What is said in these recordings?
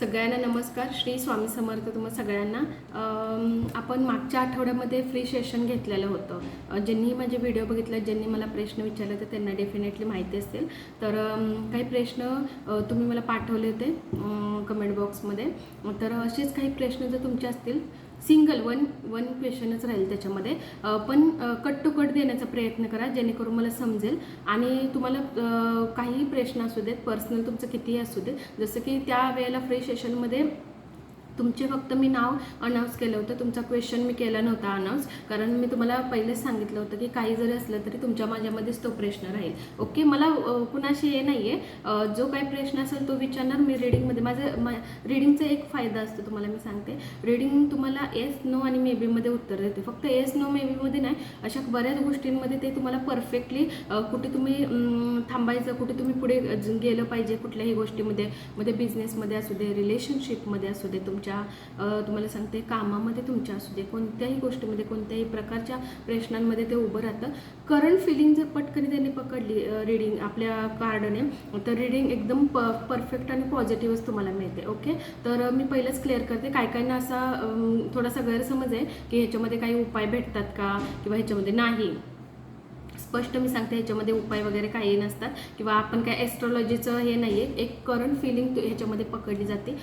सगळ्यांना नमस्कार. श्री स्वामी समर्थ तुम्हा सगळ्यांना. आपण मागच्या आठवड्यामध्ये फ्री सेशन घेतलेलं होतं. ज्यांनी माझे व्हिडिओ बघितले ज्यांनी मला प्रश्न विचारले तर त्यांना डेफिनेटली माहिती असतील तर काही प्रश्न तुम्ही मला पाठवले होते कमेंट बॉक्समध्ये तर असेच काही प्रश्न जर तुमचे असतील सिंगल वन वन क्वेश्चनच राहील त्याच्यामध्ये. पण कट टू कट देण्याचा प्रयत्न करा जेणेकरून मला समजेल. आणि तुम्हाला काहीही प्रश्न असू देत पर्सनल तुमचं कितीही असू देत जसं की त्या वेळेला फ्री सेशनमध्ये तुमचे फक्त मी नाव अनाऊन्स केलं होतं. तुमचा क्वेश्चन मी केला नव्हता अनाऊन्स कारण मी तुम्हाला पहिलेच सांगितलं होतं की काही जरी असलं तरी तुमच्या माझ्यामध्येच तो प्रश्न राहील. ओके मला कुणाशी हे नाही आहे जो काही प्रश्न असेल तो विचारणार. मी रिडिंगमध्ये माझं मा रिडिंगचा एक फायदा असतो तुम्हाला मी सांगते. रिडिंग तुम्हाला एस नो आणि मे बीमध्ये उत्तर देते. फक्त एस नो मे बीमध्ये नाही. अशा बऱ्याच गोष्टींमध्ये ते तुम्हाला परफेक्टली कुठे तुम्ही थांबायचं कुठे तुम्ही पुढे गेलं पाहिजे कुठल्याही गोष्टीमध्ये. मध्ये बिझनेसमध्ये असू दे रिलेशनशिपमध्ये असू दे तुमच्या तुमच्या तुम्हाला सांगते कामामध्ये तुमच्या असू दे कोणत्याही गोष्टीमध्ये कोणत्याही प्रकारच्या प्रश्नांमध्ये ते उभं राहतं. करंट फिलिंग जर पटकन त्यांनी पकडली रिडिंग आपल्या कार्डने तर रिडिंग एकदम प परफेक्ट आणि पॉझिटिव्हच तुम्हाला मिळते ओके तर मी पहिलंच क्लिअर करते काय काहींना असा थोडासा गैरसमज आहे की ह्याच्यामध्ये काही उपाय भेटतात का? किंवा ह्याच्यामध्ये नाही. स्पष्ट मी सांगते ह्याच्यामध्ये उपाय वगैरे काही नसतात. किंवा आपण काय ॲस्ट्रॉलॉजीचं हे नाही आहे एक करंट फिलिंग ह्याच्यामध्ये पकडली जाते.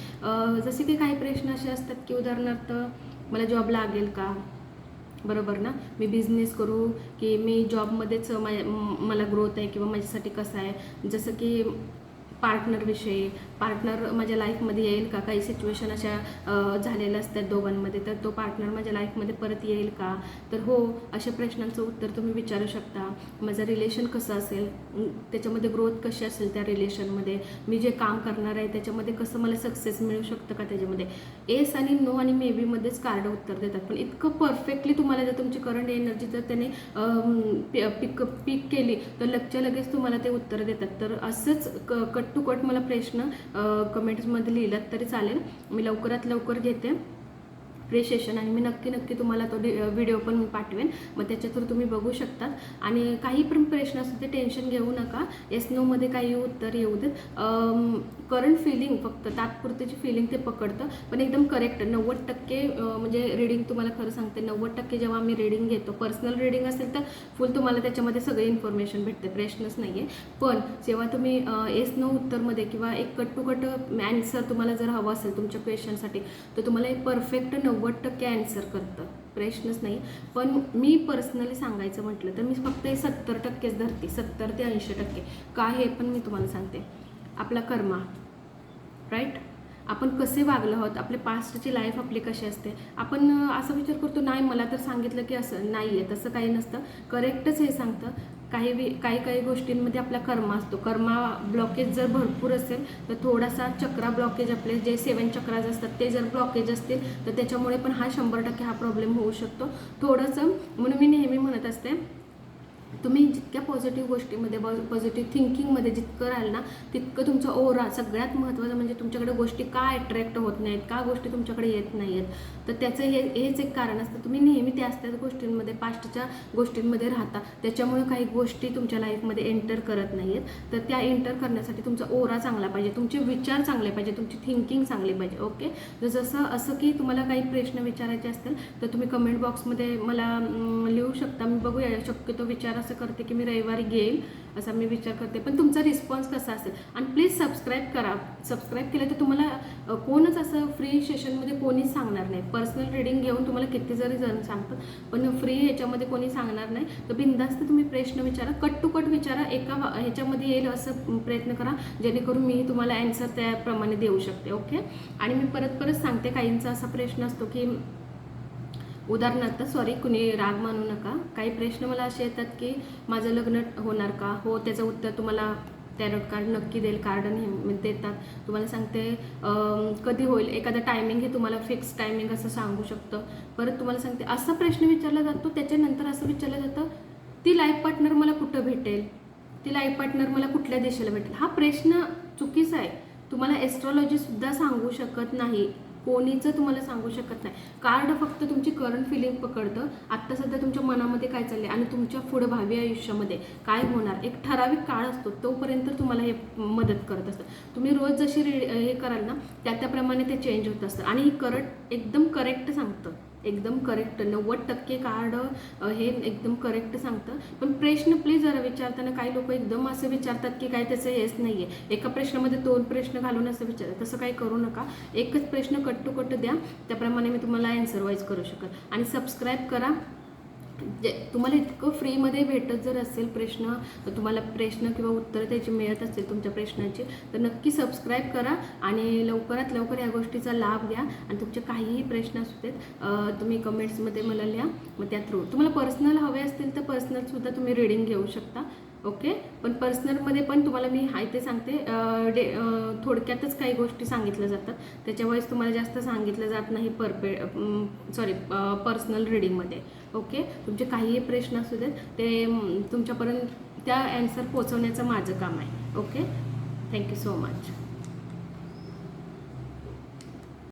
जसे की काही प्रश्न असे असतात की उदाहरणार्थ मला जॉब लागेल का? बरोबर ना? मी बिझनेस करू की मी जॉबमध्येच मला ग्रोथ आहे किंवा माझ्यासाठी कसं आहे? जसं की पार्टनरविषयी पार्टनर माझ्या लाईफमध्ये येईल का? काही सिच्युएशन अशा झालेल्या असतात दोघांमध्ये. तर तो पार्टनर माझ्या लाईफमध्ये परत येईल का? तर हो अशा प्रश्नांचं उत्तर तुम्ही विचारू शकता. माझं रिलेशन कसं असेल? त्याच्यामध्ये ग्रोथ कशी असेल त्या रिलेशनमध्ये मी जे काम करणार आहे त्याच्यामध्ये कसं मला सक्सेस मिळू शकतं का त्याच्यामध्ये? एस आणि नो आणि मे बीमध्येच कार्ड उत्तर देतात. पण इतकं परफेक्टली तुम्हाला जर तुमची करंट एनर्जी जर त्याने पिक पिक केली तर लगच्या लगेच तुम्हाला ते उत्तर देतात. तर असंच क कट टू कट मला प्रश्न कमेंट्समध्ये लिहिलात तरी चालेल. मी लवकरात लवकर घेते. फ्री सेशन आणि मी नक्की नक्की तुम्हाला तो व्हिडिओ पण मी पाठवेन. मग त्याच्या थ्रू तुम्ही बघू शकतात आणि काही पण प्रश्न असतील ते टेन्शन घेऊ नका. एस नोमध्ये काही उत्तर येऊ देत. करंट फिलिंग फक्त तात्पुरतीची फिलिंग ते पकडतं. पण एकदम करेक्ट नव्वद टक्के म्हणजे रिडिंग तुम्हाला खरं सांगते नव्वद टक्के जेव्हा आम्ही रिडिंग घेतो पर्सनल रिडिंग असेल तर फुल तुम्हाला त्याच्यामध्ये सगळी इन्फॉर्मेशन भेटते. प्रश्नच नाही आहे पण जेव्हा तुम्ही एस नो उत्तरमध्ये किंवा एक कट टू कट ॲन्सर तुम्हाला जर हवं असेल तुमच्या क्वेश्चनसाठी तर तुम्हाला एक परफेक्ट नव्वद टक्के ॲन्सर करतं. प्रश्नच नाही. पण मी पर्सनली सांगायचं म्हटलं तर मी फक्त हे सत्तर टक्केच धरते. सत्तर ते ऐंशी टक्के. का हे पण मी तुम्हाला सांगते. आपला कर्मा. राईट आपण कसे वागलो आहोत? आपले पास्टची लाईफ आपली कशी असते? आपण असा विचार करतो नाही मला तर सांगितलं की असं नाही आहे तसं काही नसतं. करेक्टच हे सांगतं. काही वि काही काही गोष्टींमध्ये आपला कर्म असतो. कर्मा ब्लॉकेज जर भरपूर असेल तर थोडासा चक्रा ब्लॉकेज आपले जे सेवन चक्राज असतात ते जर ब्लॉकेज असतील तर त्याच्यामुळे पण हा शंभर टक्के हा प्रॉब्लेम होऊ शकतो. थोडंसं म्हणून मी नेहमी म्हणत असते तुम्ही जितक्या पॉझिटिव्ह गोष्टीमध्ये पॉझिटिव्ह थिंकिंगमध्ये जितकं राहाल ना तितकं तुमचं ओरा सगळ्यात महत्त्वाचं म्हणजे तुमच्याकडे गोष्टी का अट्रॅक्ट होत नाहीत का गोष्टी तुमच्याकडे येत नाही आहेत तर त्याचं हे हेच एक कारण असतं. तुम्ही नेहमी त्याच त्याच गोष्टींमध्ये पास्टच्या गोष्टींमध्ये राहता. त्याच्यामुळे काही गोष्टी तुमच्या लाईफमध्ये एंटर करत नाही आहेत तर त्या एंटर करण्यासाठी तुमचा ओरा चांगला पाहिजे तुमचे विचार चांगले पाहिजे तुमची थिंकिंग चांगली पाहिजे ओके तर जसं असं की तुम्हाला काही प्रश्न विचारायचे असतील तर तुम्ही कमेंट बॉक्समध्ये मला लिहू शकता. मी बघूया शक्यतो विचार असं करते की मी रविवारी घेईल असा मी विचार करते. पण तुमचा रिस्पॉन्स कसा असेल? आणि प्लीज सबस्क्राईब करा. सबस्क्राईब केलं तर तुम्हाला कोणच असं फ्री सेशनमध्ये कोणीच सांगणार नाही. पर्सनल रिडिंग घेऊन तुम्हाला किती जरी जण सांगतात पण फ्री ह्याच्यामध्ये कोणी सांगणार नाही. तर बिंदास्त तुम्ही प्रश्न विचारा. कट टू कट विचारा. एका ह्याच्यामध्ये येईल असं प्रयत्न करा जेणेकरून मी तुम्हाला ॲन्सर त्याप्रमाणे देऊ शकते. ओके आणि मी परत परत सांगते काहींचा असा प्रश्न असतो की उदाहरणार्थ सॉरी कुणी राग मानू नका. काही प्रश्न मला असे येतात की माझं लग्न होणार का? हो त्याचं उत्तर तुम्हाला टॅरोट कार्ड नक्की देईल कार्ड म्हणजे नेहमी देतात. तुम्हाला सांगते कधी होईल एखादा टायमिंग हे तुम्हाला फिक्स टायमिंग असं सांगू शकतं. परत तुम्हाला सांगते असा प्रश्न विचारला जातो त्याच्यानंतर असं विचारलं जातं ती लाईफ पार्टनर मला कुठं भेटेल? ती लाईफ पार्टनर मला कुठल्या देशाला भेटेल? हा प्रश्न चुकीचा आहे. तुम्हाला एस्ट्रॉलॉजीसुद्धा सांगू शकत नाही. कोणीचं तुम्हाला सांगू शकत नाही. कार्ड फक्त तुमची करंट फिलिंग पकडतं. आत्ता सध्या तुमच्या मनामध्ये काय चालले आणि तुमच्या पुढं भावी आयुष्यामध्ये काय होणार? एक ठराविक काळ असतो तोपर्यंत तुम्हाला हे मदत करत असतं. तुम्ही रोज जशी रे हे कराल ना त्या त्याप्रमाणे ते चेंज होत असतं. आणि करंट एकदम करेक्ट सांगतं. एकदम करेक्ट नव्वद टक्के कार्ड हे एकदम करेक्ट सांगतं. पण प्रश्न प्लीज जरा विचारताना काही लोक एकदम असं विचारतात की काय त्याचं हेच नाही आहे एका प्रश्नामध्ये दोन प्रश्न घालून असं विचारतात तसं काही करू नका. एकच प्रश्न कट टू कट द्या. त्याप्रमाणे मी तुम्हाला अँसर वाईज करू शकेल आणि सबस्क्राईब करा. जे तुम्हाला इतकं फ्रीमध्ये भेटत जर असेल प्रश्न तुम्हाला प्रश्न किंवा उत्तरं त्याची मिळत असतील तुमच्या प्रश्नाची तर नक्की सबस्क्राईब करा आणि लवकरात लवकर या गोष्टीचा लाभ घ्या आणि तुमचे काहीही प्रश्न असू देत तुम्ही कमेंट्समध्ये मला लिहा मग त्या थ्रू तुम्हाला पर्सनल हवे असतील तर पर्सनलसुद्धा तुम्ही रिडिंग घेऊ शकता ओके पण पर्सनलमध्ये पण तुम्हाला मी हाय ते सांगते डे थोडक्यातच काही गोष्टी सांगितल्या जातात. त्याच्यामुळेच तुम्हाला जास्त सांगितलं जात नाही परपे सॉरी पर्सनल रिडिंगमध्ये ओके? तुमचे काहीही प्रश्न असू देत ते तुमच्यापर्यंत त्या ॲन्सर पोचवण्याचं माझं काम आहे. ओके? Thank you so much